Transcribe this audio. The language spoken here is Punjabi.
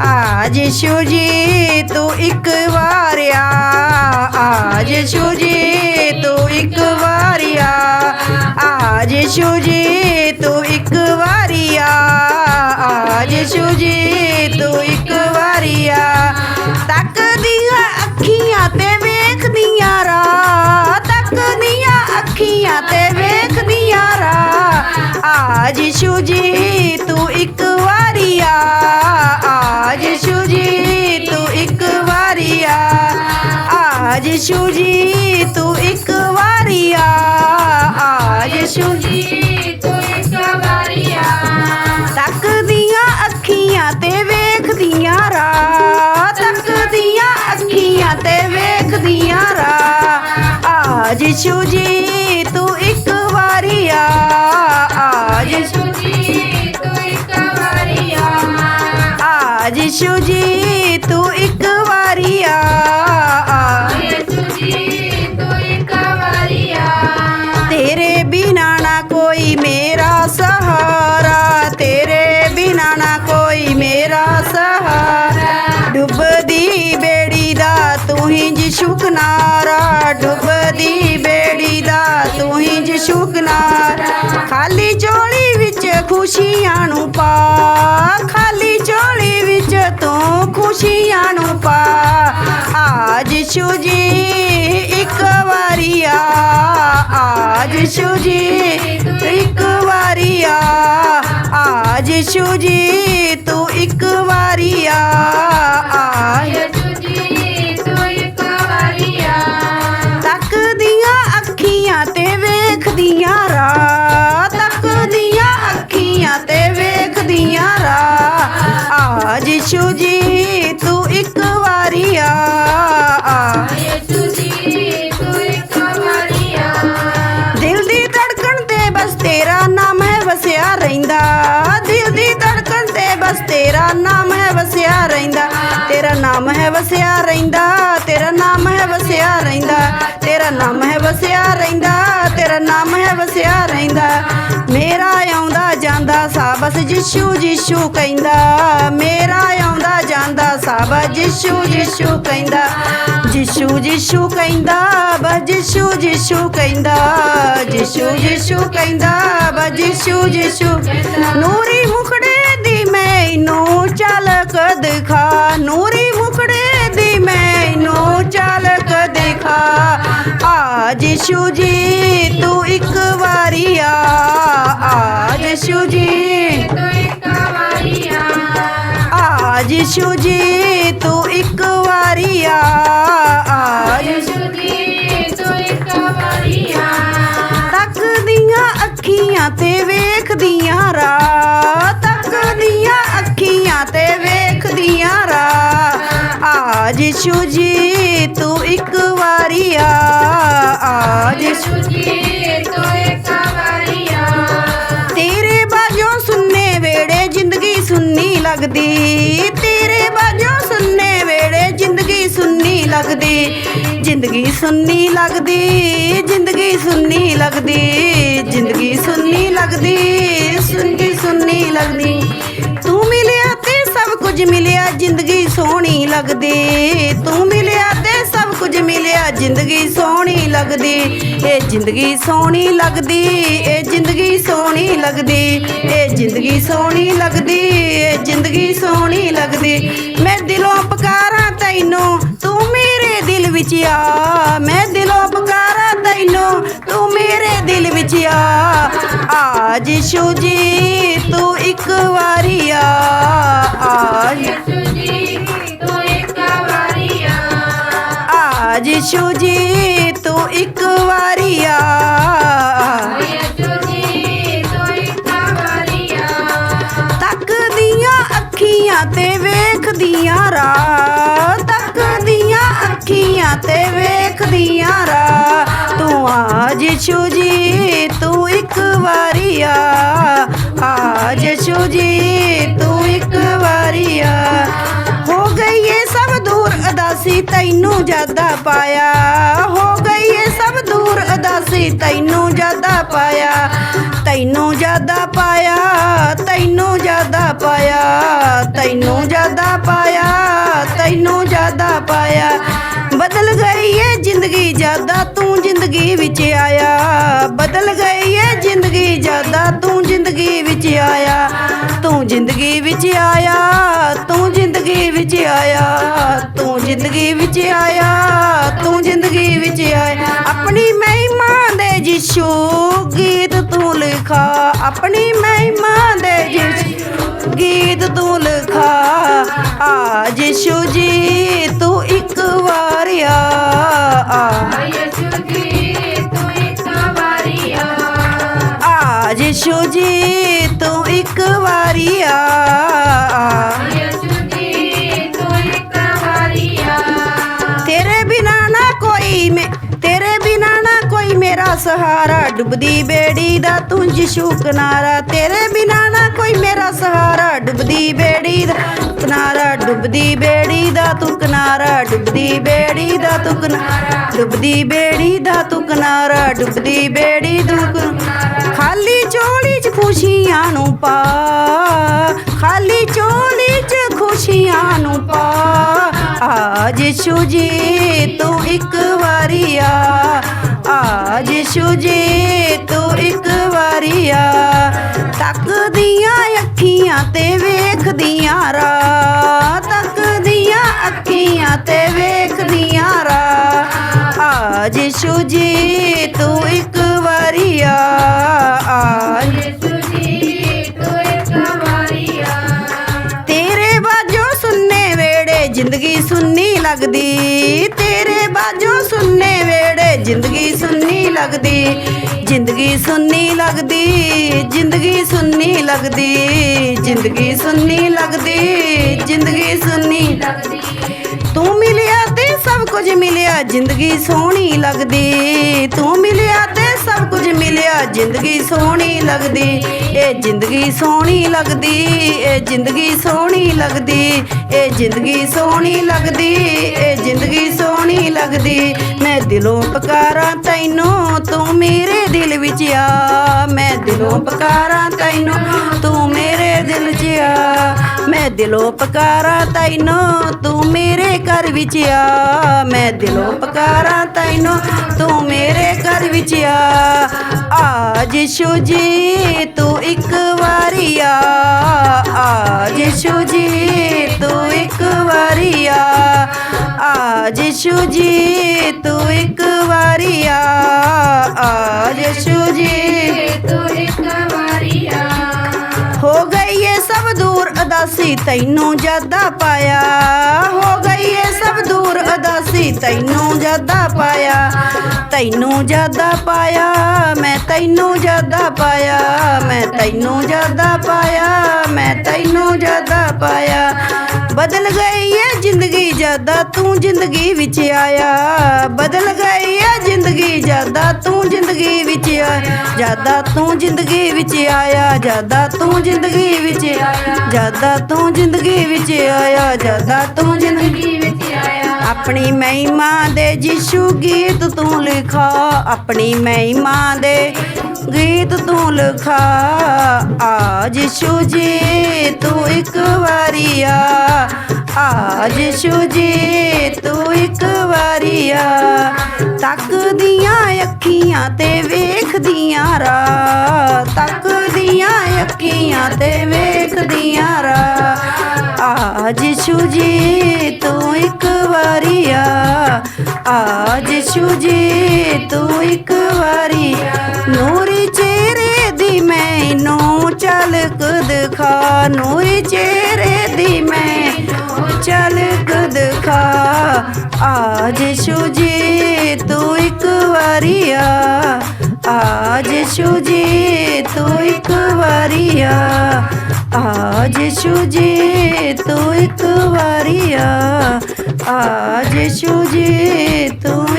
ਆ ਜਿਸ਼ੂ ਜੀ ਤੂੰ ਇੱਕ ਵਾਰ ਆ ਆ ਜਿਸ਼ੂ ਜੀ ਤੂੰ ਇੱਕ ਵਾਰ ਆ ਆ ਜਿਸ਼ੂ ਜੀ ਤੂੰ ਇੱਕ ਵਾਰੀ ਆ ਆ ਜਿਸ਼ੂ ਜੀ ਤੂੰ ਇੱਕ ਵਾਰ ਆ ਤੱਕ ਆ ਜਿਸ਼ੂ ਜੀ ਤੂੰ ਇੱਕ ਵਾਰੀ ਆ ਆ ਜਿਸ਼ੂ ਜੀ ਤੂੰ ਇੱਕ ਵਾਰੀ ਆ ਤੱਕਦੀਆਂ ਅੱਖੀਆਂ ਤੇ ਵੇਖਦੀਆਂ ਰਾ ਤੱਕਦੀਆਂ ਅੱਖੀਆਂ ਤੇ ਵੇਖਦੀਆਂ ਰਾ ਆ ਜਿਸ਼ੂ ਜੀ ਤੂੰ ਇੱਕ ਵਾਰੀ ਆ ਆ ਜਿਸ਼ੂ ਜੀ ਤੂੰ ਇੱਕ ਵਾਰੀ ਆ ਆ ਜਿਸ਼ੂ ਜੀ ਤੂੰ ਤੂੰ ਖਾਲੀ ਝੋਲੀ ਵਿੱਚ ਖੁਸ਼ੀਆਂ ਨੂੰ ਪਾ। ਖਾਲੀ ਝੋਲੀ ਵਿੱਚ ਤੂੰ ਖੁਸ਼ੀਆਂ ਨੂੰ ਪਾ। ਆਜ ਜਿਸ਼ੂ ਇੱਕ ਵਾਰੀ ਆ। ਆ ਜਿਸ਼ੂ ਇੱਕ ਵਾਰੀ ਆ। ਆ ਜਿਸ਼ੂ ਤੂੰ ਇੱਕ ਵਾਰੀ ਆ। ਵਸਿਆ ਰਹਿੰਦਾ, ਤੇਰਾ ਨਾਮ ਹੈ ਵਸਿਆ ਰਹਿੰਦਾ। ਤੇਰਾ ਨਾਮ ਹੈ ਵਸਿਆ ਰਹਿੰਦਾ, ਤੇਰਾ ਨਾਮ ਹੈ ਵਸਿਆ ਰਹਿੰਦਾ। ਮੇਰਾ ਆਉਂਦਾ ਜਾਂਦਾ, ਸਾਬਸ ਜਿਸ਼ੂ ਜਿਸ਼ੂ ਕਹਿੰਦਾ। ਮੇਰਾ ਆਉਂਦਾ ਜਾਂਦਾ, ਸਾਬਸ ਜਿਸ਼ੂ ਜਿਸ਼ੂ ਕਹਿੰਦਾ। ਜਿਸ਼ੂ ਜਿਸ਼ੂ ਕਹਿੰਦਾ, ਬਸ ਜਿਸ਼ੂ ਜਿਸ਼ੂ ਕਹਿੰਦਾ। ਜਿਸ਼ੂ ਜਿਸ਼ੂ ਕਹਿੰਦਾ, ਬਸ ਜਿਸ਼ੂ ਜਿਸ਼ੂ। ਨੂਰੀ ਮੁਖੜੇ ਆ ਜੀ, ਤੂੰ ਇੱਕ ਵਾਰੀ ਆ। ਆ ਜਿਸ਼ੂ ਜੀ ਤੂੰ ਇੱਕ ਵਾਰੀ ਆ ਆ ਜਿਸ਼ੂ ਜੀ, ਤੂੰ ਇੱਕ ਵਾਰੀ ਆ। ਆ ਯਿਸੂ ਜੀ, ਤੂੰ ਇੱਕ ਵਾਰੀ ਆ। ਤੱਕਦੀਆਂ ਅੱਖੀਆਂ ਤੇ ਵੇਖਦੀਆਂ ਰਾ। ਤੱਕਦੀਆਂ ਅੱਖੀਆਂ ਤੇ ਵੇਖਦੀਆਂ ਰਾ। ਆ ਜਿਸ਼ੂ ਜੀ, ਤੂੰ ਇੱਕ ਵਾਰੀ ਆ। ਤੇਰੇ ਬਾਝੋਂ ਸੁੰਨੇ ਵੇੜੇ ਜ਼ਿੰਦਗੀ ਸੁੰਨੀ ਲੱਗਦੀ। ਤੇਰੇ ਬਾਝੋਂ ਸੁੰਨੇ ਵੇੜੇ ਜ਼ਿੰਦਗੀ ਸੁੰਨੀ ਲੱਗਦੀ। ਜ਼ਿੰਦਗੀ ਸੁੰਨੀ ਲੱਗਦੀ, ਜ਼ਿੰਦਗੀ ਸੁੰਨੀ ਲੱਗਦੀ, ਜ਼ਿੰਦਗੀ ਸੁੰਨੀ ਲੱਗਦੀ ਜ਼ਿੰਦਗੀ ਸੁੰਨੀ ਲੱਗਦੀ। ਤੂੰ ਮਿਲਿਆ ਤੇ ਸਭ ਕੁਝ ਮਿਲਿਆ, ਜ਼ਿੰਦਗੀ ਸੋਹਣੀ ਲੱਗਦੀ। ਤੂੰ ਮਿਲਿਆ ਕੁਝ ਮਿਲਿਆ, ਜ਼ਿੰਦਗੀ ਸੋਹਣੀ ਲੱਗਦੀ। ਇਹ ਜ਼ਿੰਦਗੀ ਸੋਹਣੀ ਲੱਗਦੀ, ਇਹ ਜ਼ਿੰਦਗੀ ਸੋਹਣੀ ਲੱਗਦੀ। ਇਹ ਜ਼ਿੰਦਗੀ ਸੋਹਣੀ ਲੱਗਦੀ, ਇਹ ਜ਼ਿੰਦਗੀ ਸੋਹਣੀ ਲੱਗਦੀ। ਮੈਂ ਦਿਲੋਂ ਪੁਕਾਰਾਂ ਤੈਨੂੰ, ਤੂੰ ਮੇਰੇ ਦਿਲ ਵਿੱਚ ਆ। ਮੈਂ ਦਿਲੋਂ ਪੁਕਾਰਾਂ ਤੈਨੂੰ, ਤੂੰ ਮੇਰੇ ਦਿਲ ਵਿੱਚ ਆ। ਆ ਜਿਸ਼ੂ ਜੀ ਤੂੰ ਇੱਕ ਵਾਰੀ ਆ, ਆਜ ਤੇ ਵੇਖਦੀਆਂ ਰਾ। ਤੂੰ ਆ ਜਿਸ਼ੂ ਜੀ, ਤੂੰ ਇੱਕ ਵਾਰੀ ਆ। ਆ ਜਿਸ਼ੂ ਜੀ, ਤੂੰ ਇੱਕ ਵਾਰੀ ਆ। ਹੋ ਗਈ ਏ ਸਭ ਦੂਰ ਅਦਾਸੀ, ਤੈਨੂੰ ਜ਼ਿਆਦਾ ਪਾਇਆ। ਹੋ ਗਈ ਏ ਸਭ ਦੂਰ ਅਦਾਸੀ, ਤੈਨੂੰ ਜ਼ਿਆਦਾ ਪਾਇਆ। ਤੈਨੂੰ ਜ਼ਿਆਦਾ ਪਾਇਆ, ਤੈਨੂੰ ਜ਼ਿਆਦਾ ਪਾਇਆ, ਤੈਨੂੰ ਜ਼ਿਆਦਾ ਪਾਇਆ। ਤੈਨੂੰ ਜ਼ਿਆਦਾ ਪਾਇਆ। ਬਦਲ ਗਈ ਏ ਜ਼ਿੰਦਗੀ ਜ਼ਿਆਦਾ, ਤੂੰ ਜ਼ਿੰਦਗੀ ਵਿੱਚ ਆਇਆ। ਬਦਲ ਗਈ ਏ ਜ਼ਿੰਦਗੀ ਜ਼ਿਆਦਾ, ਤੂੰ ਜ਼ਿੰਦਗੀ ਵਿੱਚ ਆਇਆ। ਤੂੰ ਜ਼ਿੰਦਗੀ ਵਿੱਚ ਆਇਆ, ਤੂੰ ਜ਼ਿੰਦਗੀ ਵਿੱਚ ਆਇਆ। ਤੂੰ ਜ਼ਿੰਦਗੀ ਵਿੱਚ ਆਇਆ, ਤੂੰ ਜ਼ਿੰਦਗੀ ਵਿੱਚ ਆਇਆ। ਆਪਣੀ ਮਹਿਮਾ ਦੇ ਜਿਸ਼ੂ ਗੀਤ ਤੂੰ ਲਿਖਾ। ਆਪਣੀ ਮਹਿਮਾ ਦੇ ਜਿਸ਼ੂ ਆ ਜੀ ਤੂੰ ਇੱਕ ਵਾਰ ਆ ਆ ਯਿਸੂ ਜੀ, ਤੂੰ ਇੱਕ ਵਾਰੀ ਆ। ਆ ਜਿਸ਼ੂ ਜੀ ਤੂੰ ਇੱਕ ਵਾਰ ਆ ਯਿਸੂ ਜੀ, ਤੂੰ ਇੱਕ ਵਾਰੀ ਆ। ਤੇਰੇ ਬਿਨਾ ਨਾ ਕੋਈ ਮੇ, ਤੇਰੇ ਬਿਨਾ ਨਾ ਕੋਈ ਮੇਰਾ ਸਹਾਰਾ। ਡੁੱਬਦੀ ਬੇੜੀ ਦਾ ਤੂੰ ਜਿਸ਼ੂ ਕਿਨਾਰਾ। ਤੇਰੇ ਬਿਨਾ ਕੋਈ ਮੇਰਾ ਸਹਾਰਾ ਡੁੱਬਦੀ ਬੇੜੀ ਦਾ ਕਿਨਾਰਾ ਡੁੱਬਦੀ ਬੇੜੀ ਦਾ ਤੂੰ ਕਿਨਾਰਾ ਡੁੱਬਦੀ ਬੇੜੀ ਦਾ ਤੂੰ ਕਿਨਾਰਾ ਡੁੱਬਦੀ ਬੇੜੀ ਦਾ ਤੂੰ ਕਿਨਾਰਾ ਡੁੱਬਦੀ ਬੇੜੀ ਤੂੰ ਖਾਲੀ ਝੋਲੀ 'ਚ ਖੁਸ਼ੀਆਂ ਨੂੰ ਪਾ, ਖਾਲੀ ਝੋਲੀ 'ਚ ਖੁਸ਼ੀਆਂ ਨੂੰ ਪਾ। ਆ ਜਿਸ਼ੂ ਜੀ ਤੂੰ ਇੱਕ ਵਾਰੀ ਆ ਆ ਜਿਸ਼ੂ ਜੀ ਤੂੰ ਇੱਕ ਵਾਰੀ ਆ। ਤੱਕਦੀਆਂ ਅੱਖੀਆਂ ਤੇ ਵੇਖਦੀਆਂ ਰਾ ਤੱਕਦੀਆਂ ਅੱਖੀਆਂ ਤੇ ਵੇਖਦੀਆਂ ਰਾ ਆ ਜਿਸ਼ੂ ਜੀ ਤੂੰ ਇੱਕ ਵਾਰੀ ਆ। ਆ ਯਿਸੂ ਤੂੰ ਇੱਕ ਵਾਰੀ ਆ ਤੇਰੇ ਬਾਜੋ ਸੁਣਨੇ ਵੇੜੇ ਜ਼ਿੰਦਗੀ ਸੁੰਨੀ ਲੱਗਦੀ। ਤੇਰੇ ਬਾਜੋ ਸੁਣਨੇ ਵੇੜੇ ਜ਼ਿੰਦਗੀ ਸੁੰਨੀ ਲੱਗਦੀ। ਜ਼ਿੰਦਗੀ ਸੁੰਨੀ ਲੱਗਦੀ। ਜ਼ਿੰਦਗੀ ਸੁੰਨੀ ਲੱਗਦੀ, ਜ਼ਿੰਦਗੀ ਸੁੰਨੀ ਲੱਗਦੀ, ਜ਼ਿੰਦਗੀ ਸੁੰਨੀ ਲੱਗਦੀ। ਤੂੰ ਮਿਲਿਆ ਤੇ ਸਭ ਕੁਝ ਮਿਲਿਆ, ਜ਼ਿੰਦਗੀ ਸੋਹਣੀ ਲੱਗਦੀ। ਤੂੰ ਮਿਲਿਆ ਤੇ ਸਭ ਕੁਝ ਮਿਲਿਆ, ਜ਼ਿੰਦਗੀ ਸੋਹਣੀ ਲੱਗਦੀ। ਇਹ ਜ਼ਿੰਦਗੀ ਸੋਹਣੀ ਲੱਗਦੀ, ਇਹ ਜ਼ਿੰਦਗੀ ਸੋਹਣੀ ਲੱਗਦੀ, ਇਹ ਜ਼ਿੰਦਗੀ ਸੋਹਣੀ ਲੱਗਦੀ, ਇਹ ਜ਼ਿੰਦਗੀ ਸੋਹਣੀ ਲੱਗਦੀ। ਮੈਂ ਦਿਲੋਂ ਪਕਾਰਾਂ ਤੈਨੂੰ, ਤੂੰ ਮੇਰੇ ਦਿਲ ਵਿੱਚ ਆ। ਮੈਂ ਦਿਲੋਂ ਪਕਾਰਾਂ ਤੈਨੂੰ, ਤੂੰ ਮੇਰੇ ਦਿਲ 'ਚ ਆ। ਮੈਂ ਦਿਲੋਂ ਪਕਾਰਾਂ ਤੈਨੂੰ, ਤੂੰ ਮੇਰੇ ਘਰ ਵਿੱਚ ਆ। ਮੈਂ ਦਿਲੋਂ ਪਕਾਰਾਂ ਤੈਨੂੰ, ਤੂੰ ਮੇਰੇ ਘਰ ਵਿੱਚ ਆ। ਆ ਜਿਸ਼ੂ ਜੀ ਤੂੰ ਇੱਕ ਵਾਰੀ ਆ। ਆ ਜਿਸ਼ੂ ਜੀ ਤੂੰ ਇੱਕ ਵਾਰੀ ਆ। ਆ ਜਿਸ਼ੂ ਤੂੰ ਇੱਕ ਵਾਰੀ ਆ। ਆ ਜਿਸ਼ੂ ਦੂਰ ਤੈਨੂੰ ਜ਼ਿਆਦਾ ਪਾਇਆ। ਹੋ ਗਈ ਏ ਸਭ ਦੂਰ ਅਦਾਸੀ, ਤੈਨੂੰ ਜ਼ਿਆਦਾ ਪਾਇਆ। ਤੈਨੂੰ ਜ਼ਿਆਦਾ ਪਾਇਆ, ਮੈਂ ਤੈਨੂੰ ਜ਼ਿਆਦਾ ਪਾਇਆ। ਮੈਂ ਤੈਨੂੰ ਜ਼ਿਆਦਾ ਪਾਇਆ, ਮੈਂ ਤੈਨੂੰ ਜ਼ਿਆਦਾ ਪਾਇਆ। ਬਦਲ ਗਈ ਏ ਜ਼ਿੰਦਗੀ, ਜ਼ਿਆਦਾ ਤੂੰ ਜ਼ਿੰਦਗੀ ਵਿੱਚ ਆਇਆ। ਬਦਲ ਗਈ ਏ ਜ਼ਿੰਦਗੀ ਜ਼ਿਆਦਾ ਤੂੰ ਜ਼ਿੰਦਗੀ ਵਿੱਚ ਆਇਆ ਜ਼ਿਆਦਾ ਤੂੰ ਜ਼ਿੰਦਗੀ ਵਿੱਚ ਆਇਆ। ਜ਼ਿਆਦਾ ਤੂੰ ਜ਼ਿੰਦਗੀ ਵਿੱਚ ਆਇਆ ਜ਼ਿਆਦਾ ਤੂੰ ਜ਼ਿੰਦਗੀ ਵਿੱਚ ਆਇਆ। ਜ਼ਿਆਦਾ ਤੂੰ ਜ਼ਿੰਦਗੀ ਵਿੱਚ ਆਇਆ। ਆਪਣੀ ਮਹਿਮਾ ਦੇ ਜਿਸ਼ੂ ਗੀਤ ਤੂੰ ਲਿਖਾ। ਆਪਣੀ ਮਹਿਮਾ ਦੇ ਗੀਤ ਤੂੰ ਲਿਖਾ। ਆ ਜਿਸ਼ੂ ਜੀ ਤੂੰ ਇੱਕ ਵਾਰੀ ਆ। ਆ ਜਿਸ਼ੂ ਜੀ ਅੱਖੀਆਂ ਤੇ ਵੇਖਦੀਆਂ ਰਾ ਤੱਕਦੀਆਂ ਅੱਖੀਆਂ ਤੇ ਵੇਖਦੀਆਂ ਰਾ। ਆਜ ਜਿਸ਼ੂ ਤੂੰ ਇੱਕ ਵਾਰੀ ਆ ਆ ਜਿਸ਼ੂ ਤੂੰ ਇੱਕ ਵਾਰੀ ਨੂਰੀ ਚਿਹਰੇ ਦੀ ਮੈਨੂੰ ਝਲਕ ਦਿਖਾ, ਨੂਰੀ ਚਿਹਰੇ ਦੀ ਮੈਨੂੰ ਝਲਕ ਆ ਜਿਸ਼ੂ ਜੀ ਤੂੰ ਇੱਕ ਵਾਰੀ ਆ ਆ ਜਿਸ਼ੂ ਜੀ ਤੂੰ ਇੱਕ ਵਾਰੀ ਆ ਆ ਜਿਸ਼ੂ ਜੀ ਤੂੰ ਇੱਕ ਵਾਰੀ ਆ ਆ ਜਿਸ਼ੂ ਜੀ ਤੂੰ